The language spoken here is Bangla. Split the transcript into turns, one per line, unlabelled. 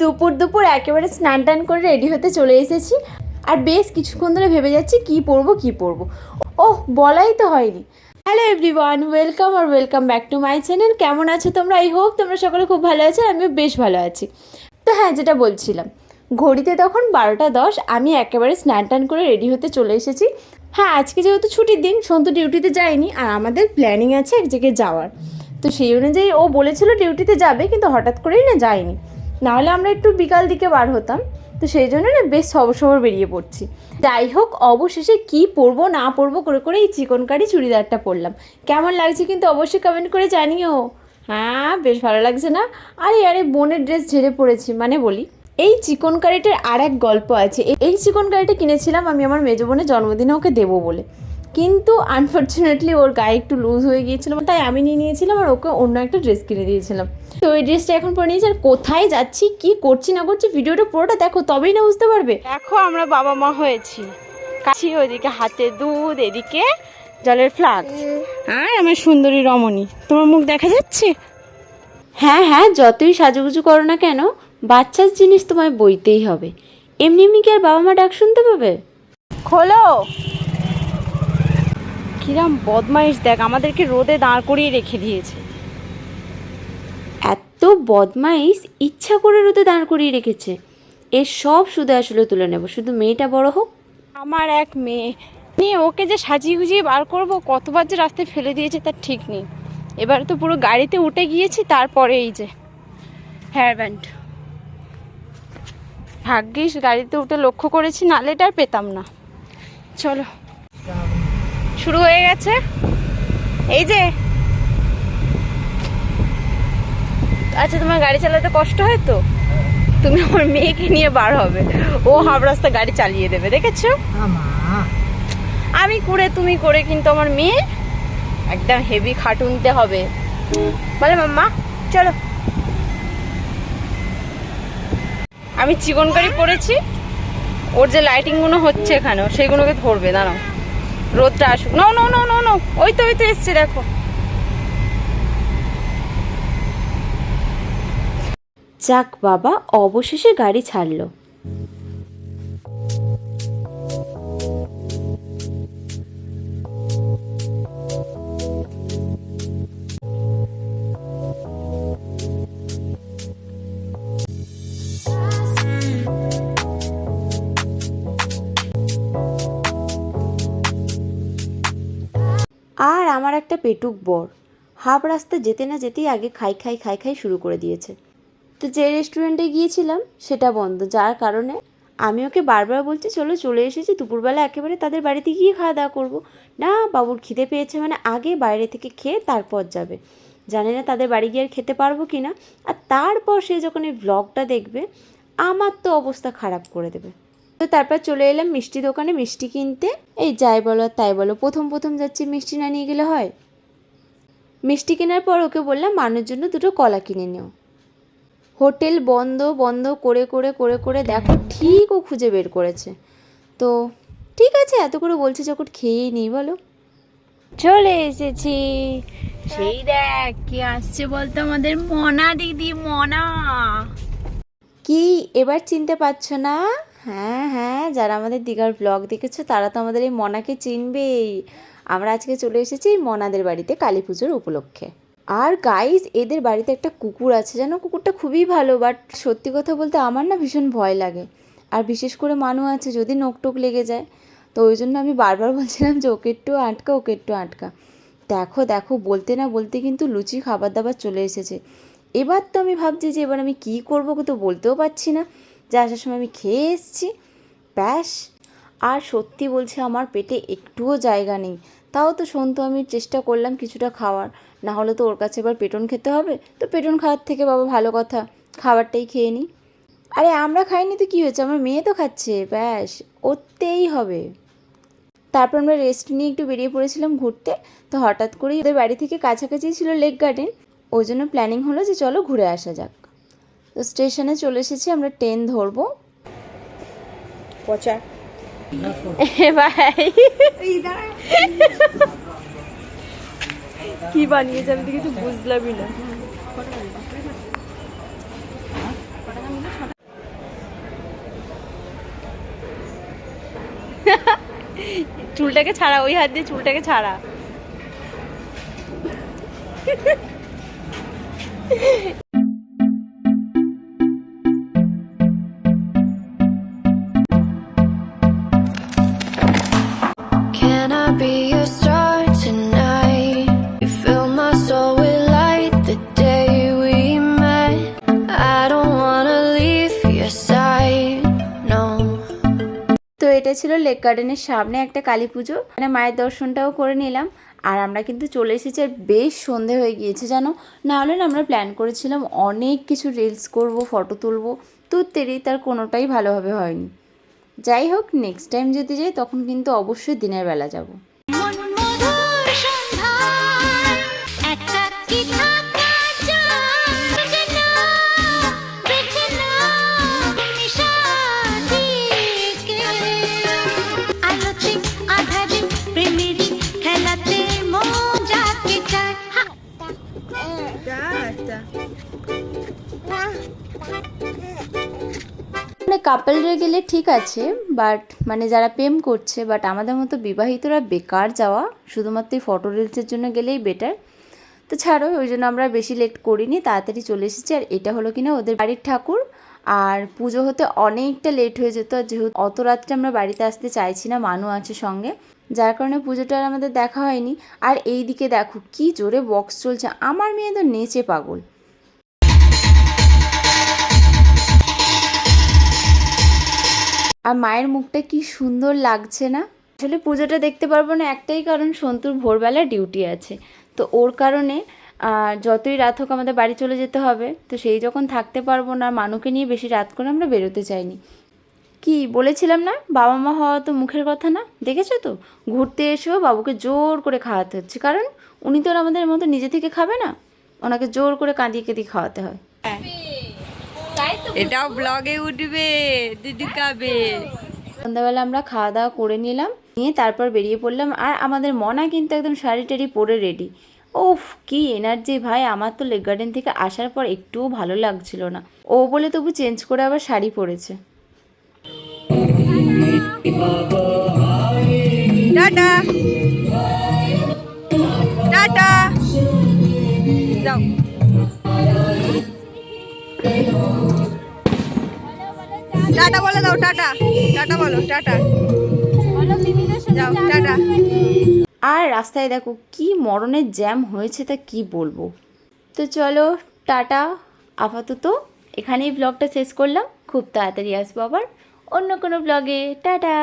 দুপুর দুপুর একেবারে স্নান টান করে রেডি হতে চলে এসেছি। আর বেশ কিছুক্ষণ ধরে ভেবে যাচ্ছি কি পরবো কি পরবো। ওহ, বলাই তো হয়নি। Hello everyone welcome R welcome back to my channel কেমন আছো তোমরা? আই হোপ তোমরা সকলে খুব ভালো আছো, আমিও বেশ ভালো আছি। তো হ্যাঁ যেটা বলছিলাম, ঘড়িতে তখন বারোটা দশ, আমি একেবারে স্নান টান করে রেডি হতে চলে এসেছি। হ্যাঁ আজকে যেহেতু ছুটির দিন, সন্তু ডিউটিতে যায়নি আর আমাদের প্ল্যানিং আছে এক জায়গায় যাওয়ার। তো সেই অনুযায়ী ও বলেছিল ডিউটিতে যাবে, কিন্তু হঠাৎ করেই না যায়নি। নাহলে আমরা একটু বিকাল দিকে বার হতাম। তো সেই জন্য না বেশ সবর সবর বেরিয়ে পড়ছি। যাই হোক, অবশেষে কি পরবো, না পরবো করে করে এই চিকন কারি চুড়িদারটা পরলাম। কেমন লাগছে কিন্তু অবশ্যই কমেন্ট করে জানিও। হ্যাঁ বেশ ভালো লাগছে না? আরে আরে, বোনের ড্রেস ঝেড়ে পড়েছি মানে বলি। এই চিকন কারিটার আর এক গল্প আছে। এই- এই চিকন কারিটা কিনেছিলাম আমি আমার মেজো বোনের জন্মদিনে, ওকে দেবো বলে। কিন্তু আনফর্চুনেটলি ওর গায়ে একটু লুজ হয়ে গিয়েছিল তাই আমি নিয়ে নিয়েছিলাম আর ওকে অন্য একটা ড্রেস কিনে দিয়েছিলাম। তো ওই ড্রেসটা এখন পরে নিয়েছি আর কোথায় যাচ্ছি কি করছি না করছি ভিডিওটা পুরোটা দেখো তবেই না বুঝতে পারবে। দেখো আমরা বাবা মা হয়েছি। কাছি ওইদিকে হাতে দুধ এদিকে জলের ফ্লাক্স আর আমার সুন্দরী রমণী তোমার মুখ দেখা যাচ্ছে? হ্যাঁ হ্যাঁ যতই সাজুগুজু করো না কেন বাচ্চার জিনিস তোমায় বইতেই হবে। এমনি এমনি কি আর বাবা মা ডাক শুনতে পাবে? খোলো। কিরাম বদমাইশ দেখ আমাদেরকে রোদে দাঁড় করিয়ে রেখে দিয়েছে। এত বদমাইশ ইচ্ছা করে রোদে দাঁড় করিয়ে রেখেছে। এর সব শুধু আসলে তুলে নেব শুধু মেয়েটা বড় হোক। আমার এক মেয়ে। নিয়ে ওকে যে সাজিয়ে গুজিয়ে বার করব কতবার যে রাস্তায় ফেলে দিয়েছে তার ঠিক নেই। এবার তো পুরো গাড়িতে উঠে গিয়েছি তারপরে এই যে হেয়ার ব্যান্ড ভাগ্যিস গাড়িতে উঠে লক্ষ্য করেছি নালে এটা আর পেতাম না। চলো। শুরু হয়ে গেছে। এই যে। আচ্ছা তোমার গাড়ি চালাতে কষ্ট হয় তো? তুমি আমার মেয়েকে নিয়ে বার হবে। ও হাফ রাস্তা গাড়ি চালিয়ে দেবে দেখেছ? আমি করে তুমি করে কিন্তু আমার মেয়ে একদম হেভি খাটুনতে হবে। বলে মাম্মা চলো। আমি চিকন কারি পরেছি। ওর যে লাইটিংগুলো হচ্ছে এখানে সেইগুলোকে ধরবে দাঁড়াও। রোদটা আসুক। No no no no no ওই তো ওই তো এসছে, দেখো। যাক বাবা, অবশেষে গাড়ি ছাড়লো। একটা পেটুক বর। হাফ রাস্তা যেতে না যেতেই আগে খাই খাই খাই খাই শুরু করে দিয়েছে। তো যে রেস্টুরেন্টে গিয়েছিলাম, সেটা বন্ধ। যার কারণে আমি ওকে বারবার বলছি, চলো চলে এসেছি, দুপুরবেলা একেবারে তাদের বাড়িতে গিয়ে খাওয়া দাওয়া করব। না, বাবুর খিদে পেয়েছে মানে আগে বাইরে থেকে খেয়ে তারপর যাবে। জানি না তাদের বাড়ি গিয়ে আর খেতে পারব কি না আর তারপর সে যখন এই ব্লগটা দেখবে, আমার তো অবস্থা খারাপ করে দেবে। তো তারপর চলে এলাম মিষ্টি দোকানে মিষ্টি কিনতে। এই যাই বলো আর তাই বলো প্রথম প্রথম যাচ্ছি মিষ্টি না নিয়ে গেলে হয়? মিষ্টি কেনার পর ওকে বললাম মানুষ জন্য দুটো কলা কিনে নিও। হোটেল বন্ধ বন্ধ করে করে করে করে দেখো ঠিক ও খুঁজে বের করেছে। তো ঠিক আছে এত করে বলছে যখন খেয়েই নিই বলো। চলে এসেছি। সেই দেখ কে আসছে বলতো আমাদের? মনা দিদি মনা। কি? এবার চিনতে পারছ না? হ্যাঁ হ্যাঁ যারা আমাদের দীঘার ব্লগ দেখেছ, তারা তো আমাদের এই মনাকে চিনবেই। আমরা আজকে চলে এসেছি এই মনাদের বাড়িতে কালী পুজোর উপলক্ষে। আর গাইজ এদের বাড়িতে একটা কুকুর আছে যেন কুকুরটা খুবই ভালো বাট সত্যি কথা বলতে আমার না ভীষণ ভয় লাগে। আর বিশেষ করে মানু আছে, যদি নোক টোক লেগে যায়, তো ওই জন্য আমি বারবার বলছিলাম যে ওকে একটু আটকা, ওকে একটু আটকা। দেখো দেখো, বলতে না বলতে কিন্তু লুচি খাবার দাবার চলে এসেছে। এবার তো আমি ভাবছি যে এবার আমি কী করব তো বলতেও পারছি না। যে আসার সময় আমি খেয়ে এসেছি, ব্যাস। আর সত্যি বলছে, আমার পেটে একটুও জায়গা নেই। তাও তো সন্তু, আমি চেষ্টা করলাম কিছুটা খাওয়ার। না হলে তো ওর কাছে এবার পেটন খেতে হবে। তো পেটন খাওয়ার থেকে বাবা ভালো কথা, খাবারটাই খেয়ে নিই আরে, আমরা খাইনি তো কী হয়েছে? আমার মেয়ে তো খাচ্ছে, ব্যাস ওতেই হবে। তারপর আমরা রেস্ট নিয়ে একটু বেরিয়ে পড়েছিলাম ঘুরতে। তো হঠাৎ করেই ওদের বাড়ি থেকে কাছাকাছি ছিল লেক গার্ডেন। ওই জন্য প্ল্যানিং হলো যে চলো ঘুরে আসা যাক। তো স্টেশনে চলে এসেছি আমরা ট্রেন ধরবো। কি বানিয়েছে আমি তো বুঝলামই না। চুলটাকে ছাড়া ওই হাত দিয়ে চুলটাকে ছাড়া। এটা ছিল লেক গার্ডেনের সামনে একটা কালী পুজো। মানে মায়ের দর্শনটাও করে নিলাম। আর আমরা কিন্তু চলে এসেছি আর বেশ সন্ধে হয়ে গিয়েছে, জানো? না হলে না আমরা প্ল্যান করেছিলাম অনেক কিছু রিলস করব ফটো তুলব। তো তেরি তার কোনোটাই ভালোভাবে হয়নি। যাই হোক নেক্সট টাইম যদি যাই তখন কিন্তু অবশ্যই দিনের বেলা যাব। কাপলরা গেলে ঠিক আছে বাট মানে যারা প্রেম করছে বাট আমাদের মতো বিবাহিতরা বেকার যাওয়া, শুধুমাত্র এই ফটো রিলসের জন্য গেলেই বেটার তো ছাড়ো, ওই জন্য আমরা বেশি লেট করিনি, তাড়াতাড়ি চলে এসেছি, আর এটা হলো কিনা ওদের বাড়ির ঠাকুর। আর পুজো হতে অনেকটা লেট হয়ে যেত, আর যেহেতু অত রাত্রে আমরা বাড়িতে আসতে চাইছি না, মানু আছে সঙ্গে, যার কারণে পুজোটা আর আমাদের দেখা হয়নি। আর এই দিকে দেখো, কি জোরে বক্স চলছে, আমার মেয়ে তো নেচে পাগল। আর মায়ের মুখটা কি সুন্দর লাগছে না? আসলে পুজোটা দেখতে পারব না, একটাই কারণ সন্তুর ভোরবেলা ডিউটি আছে। তো ওর কারণে যতই রাত হোক আমাদের বাড়ি চলে যেতে হবে। তো সেই যখন থাকতে পারব না, মানুকে নিয়ে বেশি রাত করে আমরা বেরোতে চাইনি। কি, বলেছিলাম না? বাবা মা হওয়া তো মুখের কথা না? দেখেছ তো? ঘুরতে এসেও বাবুকে জোর করে খাওয়াতে হচ্ছে। কারণ উনি তো আমাদের মতো নিজে থেকে খাবে না। ওনাকে জোর করে কাঁদিয়ে কেঁদিয়ে খাওয়াতে হয়।
এটাও ব্লগে উঠবে দিদি কাবে
সন্ধ্যাবেলা আমরা খাওয়া দাওয়া করে নিলাম নিয়ে তারপর বেরিয়ে পড়লাম আর আমাদের মনা কিন্তু একদম শাড়ি টাড়ি পরে রেডি ওফ কি এনার্জি ভাই আমার তো লেক গার্ডেন থেকে আসার পর একটুও ভালো লাগছিল না। ও বলে তবু চেঞ্জ করে আবার শাড়ি পরেছে।
টাটা। টাটা। টাটা বলে দাও টাটা। টাটা বলো টাটা। যাও টাটা
আর রাস্তায় দেখো কি মরণের জ্যাম হয়েছে তা কি বলব? তো চলো টাটা। আপাতত এখানেই ব্লগটা শেষ করলাম। খুব তাড়াতাড়ি আসব আবার অন্য কোনো ব্লগে টাটা।